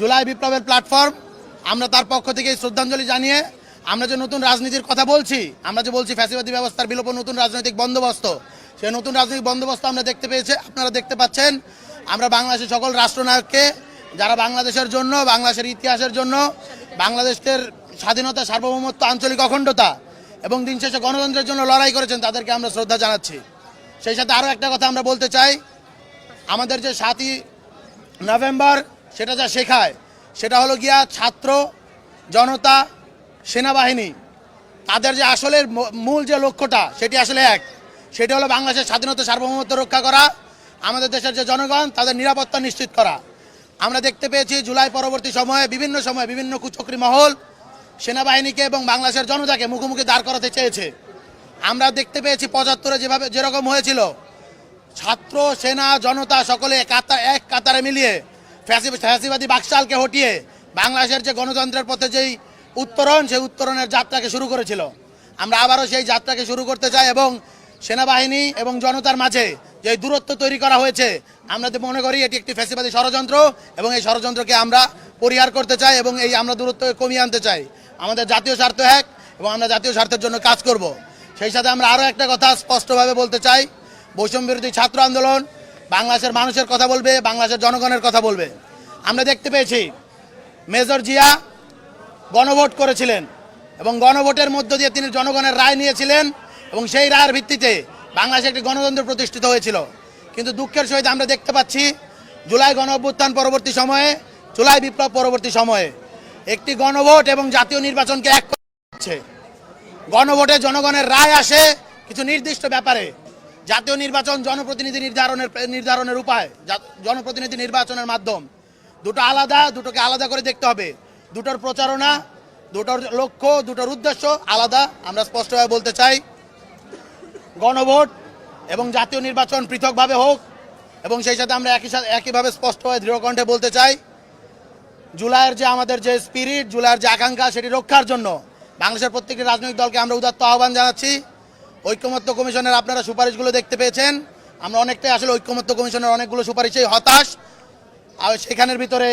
জুলাই বিপ্লবের প্ল্যাটফর্ম আমরা তার পক্ষ থেকে শ্রদ্ধাঞ্জলি জানিয়ে আমরা যে নতুন রাজনীতির কথা বলছি, আমরা যে বলছি ফ্যাসিবাদী ব্যবস্থার বিলোপ নতুন রাজনৈতিক বন্দোবস্ত সেই নতুন রাজনৈতিক বন্দোবস্ত আমরা দেখতে পেয়েছি, আপনারা দেখতে পাচ্ছেন, আমরা বাংলাদেশের সকল রাষ্ট্রনায়ককে, যারা বাংলাদেশের জন্য, বাংলাদেশের ইতিহাসের জন্য, বাংলাদেশের স্বাধীনতা, সার্বভৌমত্ব, আঞ্চলিক অখণ্ডতা এবং দিন শেষে গণতন্ত্রের জন্য লড়াই করেছেন, তাদেরকে আমরা শ্রদ্ধা জানাচ্ছি। সেই সাথে আরও একটা কথা আমরা বলতে চাই, আমাদের যে সাতই নভেম্বর সেটা যা শেখায়, সেটা হলো গিয়া ছাত্র, জনতা, সেনাবাহিনী। তাদের যে আসলের ম- মূল যে লক্ষ্যটা, সেটি আসলে এক। সেটি হলো বাংলাদেশের স্বাধীনতা সার্বভৌমত্ব রক্ষা করা, আমাদের দেশের যে জনগণ, তাদের নিরাপত্তা নিশ্চিত করা। আমরা দেখতে পেয়েছি জুলাই পরবর্তী সময়ে বিভিন্ন সময়ে বিভিন্ন কুচক্রী মহল সেনাবাহিনীকে এবং বাংলাদেশের জনতাকে মুখোমুখি দাঁড় করাতে চেয়েছে। আমরা দেখতে পেয়েছি পঁচাত্তরে যেভাবে, যেরকম হয়েছিল, ছাত্র, সেনা, জনতা সকলে কাতা, এক কাতারে মিলিয়ে ফ্যাসিবাদী বাকশালকে হটিয়ে বাংলাদেশের যে গণতন্ত্রের পথে যেই উত্তরণ, সেই উত্তরণের যাত্রাকে শুরু করেছিল। আমরা আবারও সেই যাত্রাকে শুরু করতে চাই এবং সেনাবাহিনী এবং জনতার মাঝে যে দূরত্ব তৈরি করা হয়েছে, আমরা মনে করি এটি একটি ফ্যাসিবাদী ষড়যন্ত্র এবং এই ষড়যন্ত্রকে আমরা পরিহার করতে চাই এবং এই আমরা দূরত্ব কমিয়ে আনতে চাই। আমাদের জাতীয় স্বার্থ এক এবং আমরা জাতীয় স্বার্থের জন্য কাজ করব। সেই সাথে আমরা আরও একটা কথা স্পষ্টভাবে বলতে চাই। বৈষম্য বিরোধী ছাত্র আন্দোলন বাংলাদেশের মানুষের কথা বলবে, বাংলাদেশের জনগণের কথা বলবে। আমরা দেখতে পেয়েছি, মেজর জিয়া গণভোট করেছিলেন এবং গণভোটের মধ্য দিয়ে তিনি জনগণের রায় নিয়েছিলেন এবং সেই রায়ের ভিত্তিতে বাংলাদেশে একটি গণতন্ত্র প্রতিষ্ঠিত হয়েছিল। কিন্তু দুঃখের সহিত আমরা দেখতে পাচ্ছি, জুলাই গণ অভ্যুত্থান পরবর্তী সময়ে, জুলাই বিপ্লব পরবর্তী সময়ে একটি গণভোট এবং জাতীয় নির্বাচনকে এক করছে গণভোটে জনগণের রায় আসে কিছু নির্দিষ্ট ব্যাপারে। জাতীয় নির্বাচন জনপ্রতিনিধি নির্ধারণের নির্ধারণের উপায় জনপ্রতিনিধি নির্বাচনের মাধ্যম। দুটো আলাদা, দুটোকে আলাদা করে দেখতে হবে। দুটোর প্রচারণা, দুটোর লক্ষ্য, দুটোর উদ্দেশ্য আলাদা। আমরা স্পষ্টভাবে বলতে চাই, গণভোট এবং জাতীয় নির্বাচন পৃথকভাবে হোক এবং সেই সাথে আমরা একই সাথে একইভাবে স্পষ্টভাবে দৃঢ়কণ্ঠে বলতে চাই, জুলাইয়ের যে আমাদের যে স্পিরিট জুলাইয়ের যে আকাঙ্ক্ষা সেটি রক্ষার জন্য বাংলাদেশের প্রত্যেকটি রাজনৈতিক দলকে আমরা উদাত্ত আহ্বান জানাচ্ছি। ঐক্যমত্য কমিশনের আপনারা সুপারিশগুলো দেখতে পেয়েছেন। আমরা অনেকটাই আসলে ঐক্যমত্য কমিশনের অনেকগুলো সুপারিশেই হতাশ। আর সেখানের ভিতরে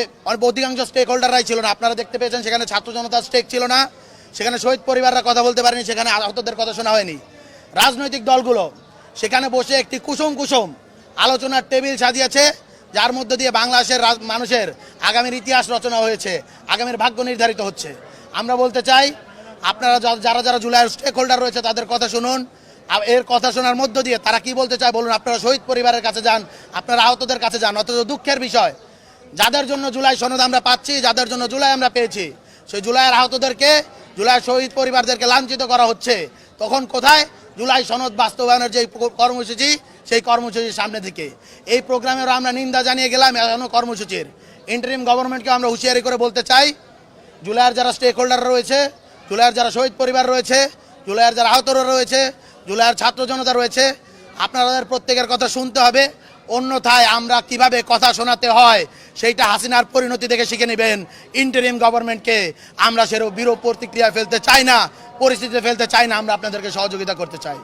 অধিকাংশ স্টেক হোল্ডাররাই ছিল না। আপনারা দেখতে পেয়েছেন সেখানে ছাত্র জনতার স্টেক ছিল না। সেখানে শহীদ পরিবাররা কথা বলতে পারেনি, সেখানে আহতদের কথা শোনা হয়নি। রাজনৈতিক দলগুলো, সেখানে বসে একটি কুসুম কুসুম আলোচনার টেবিল সাজিয়েছে, যার মধ্য দিয়ে বাংলাদেশের মানুষের আগামীর ইতিহাস রচনা হয়েছে, আগামীর ভাগ্য নির্ধারিত হচ্ছে। আমরা বলতে চাই আপনারা যারা যারা জুলাইয়ের স্টেক হোল্ডার রয়েছে, তাদের কথা শুনুন। এর কথা শোনার মধ্য দিয়ে তারা কি বলতে চায় বলুন, আপনারা শহীদ পরিবারের কাছে যান, আপনারা আহতদের কাছে যান, অথচ দুঃখের বিষয়। যাদের জন্য জুলাই সনদ আমরা পাচ্ছি, যাদের জন্য জুলাই আমরা পেয়েছি, সেই জুলাইয়ের আহতদেরকে জুলাই শহীদ পরিবারদেরকে লাঞ্ছিত করা হচ্ছে। তখন কোথায়? জুলাই সনদ বাস্তবায়নের যে কর্মসূচি, সেই কর্মসূচির সামনে দিকে। এই প্রোগ্রামেরও আমরা নিন্দা জানিয়ে গেলাম এখনও কর্মসূচির। ইন্টারিম গভর্নমেন্টকে আমরা হুঁশিয়ারি করে বলতে চাই জুলাইয়ের যারা স্টেক হোল্ডার রয়েছে জুলাইয়ের যারা শহীদ পরিবার রয়েছে, জুলাইয়ের যারা আহতরা রয়েছে, জুলাইয়ের ছাত্র জনতা রয়েছে, আপনাদের প্রত্যেকের কথা শুনতে হবে। অন্যথায় আমরা কীভাবে কথা শোনাতে হয়, সেইটা হাসিনার পরিণতি দেখে শিখে নেবেন। ইন্টারিম গভর্নমেন্টকে আমরা সেরকম বিরূপ প্রতিক্রিয়া ফেলতে চাই না, পরিস্থিতি ফেলতে চাই না, আমরা আপনাদেরকে সহযোগিতা করতে চাই।